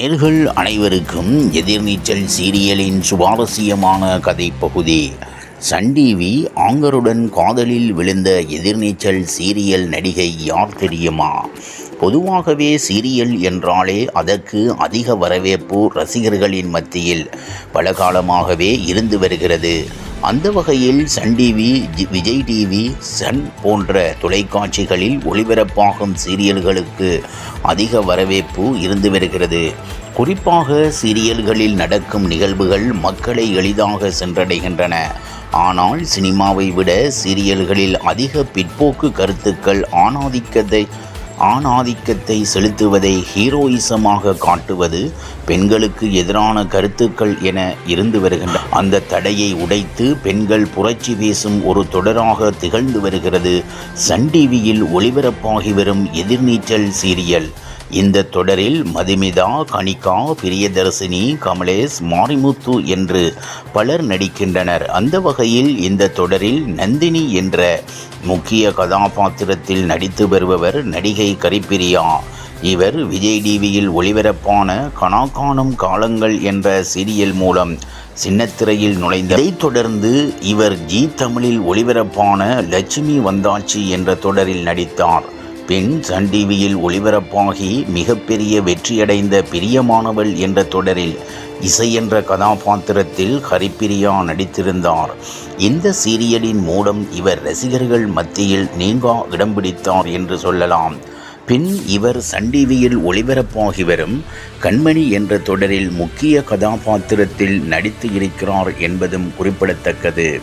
நேர்கள் அனைவருக்கும் எதிர்நீச்சல் சீரியலின் சுவாரஸ்யமான கதை பகுதி. சன் டிவி ஆங்கருடன் காதலில் விழுந்த எதிர்நீச்சல் சீரியல் நடிகை யார் தெரியுமா? பொதுவாகவே சீரியல் என்றாலே அதற்கு அதிக வரவேற்பு ரசிகர்களின் மத்தியில் பல காலமாகவே இருந்து வருகிறது. அந்த வகையில் Sun TV Vijay TV Sun போன்ற தொலைக்காட்சிகளில் ஒளிபரப்பாகும் சீரியல்களுக்கு அதிக வரவேற்பு இருந்து வருகிறது. குறிப்பாக சீரியல்களில் நடக்கும் நிகழ்வுகள் மக்களை எளிதாக சென்றடைகின்றன. ஆனால் சினிமாவை விட சீரியல்களில் அதிக பிற்போக்கு கருத்துக்கள் ஆணாதிக்கத்தை ஆணாதிக்கத்தை செலுத்துவதை ஹீரோயிசமாக காட்டுவது பெண்களுக்கு எதிரான கருத்துக்கள் என இருந்து வருகின்றன அந்த தடையை உடைத்து பெண்கள் புரட்சி பேசும் ஒரு தொடராக திகழ்ந்து வருகிறது. சன் டிவியில் ஒளிபரப்பாகி வரும் எதிர்நீச்சல் சீரியல் இந்த தொடரில் மதுமிதா கனிகா பிரியதர்சினி கமலேஷ் மாரிமுத்து என்று பலர் நடிக்கின்றனர். அந்த வகையில் இந்த தொடரில் நந்தினி என்ற முக்கிய கதாபாத்திரத்தில் நடித்து வருபவர் நடிகை கரிப்பிரியா. இவர் விஜய் டிவியில் ஒளிபரப்பான கனாக்காணும் காலங்கள் என்ற சீரியல் மூலம் சின்னத்திரையில் நுழைந்ததைத் இதைத் தொடர்ந்து இவர் ஜி தமிழில் ஒளிபரப்பான லட்சுமி வந்தாச்சி என்ற தொடரில் நடித்தார். பின் சன் டிவியில் ஒளிபரப்பாகி மிகப்பெரிய வெற்றியடைந்த பிரியமானவள் என்ற தொடரில் இசை என்ற கதாபாத்திரத்தில் ஹரிப்பிரியா நடித்திருந்தார். இந்த சீரியலின் மூலம் இவர் ரசிகர்கள் மத்தியில் நீங்கா இடம் பிடித்தார் என்று சொல்லலாம். பின் இவர் சன் டிவியில் ஒளிபரப்பாகி வரும் கண்மணி என்ற தொடரில் முக்கிய கதாபாத்திரத்தில் நடித்து இருக்கிறார் என்பதும் குறிப்பிடத்தக்கது.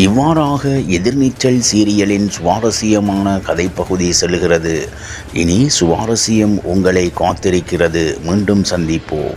இவ்வாறாக எதிர்நீச்சல் சீரியலின் சுவாரஸ்யமான கதைப்பகுதி செல்கிறது. இனி சுவாரஸ்யம் உங்களை காத்திருக்கிறது. மீண்டும் சந்திப்போம்.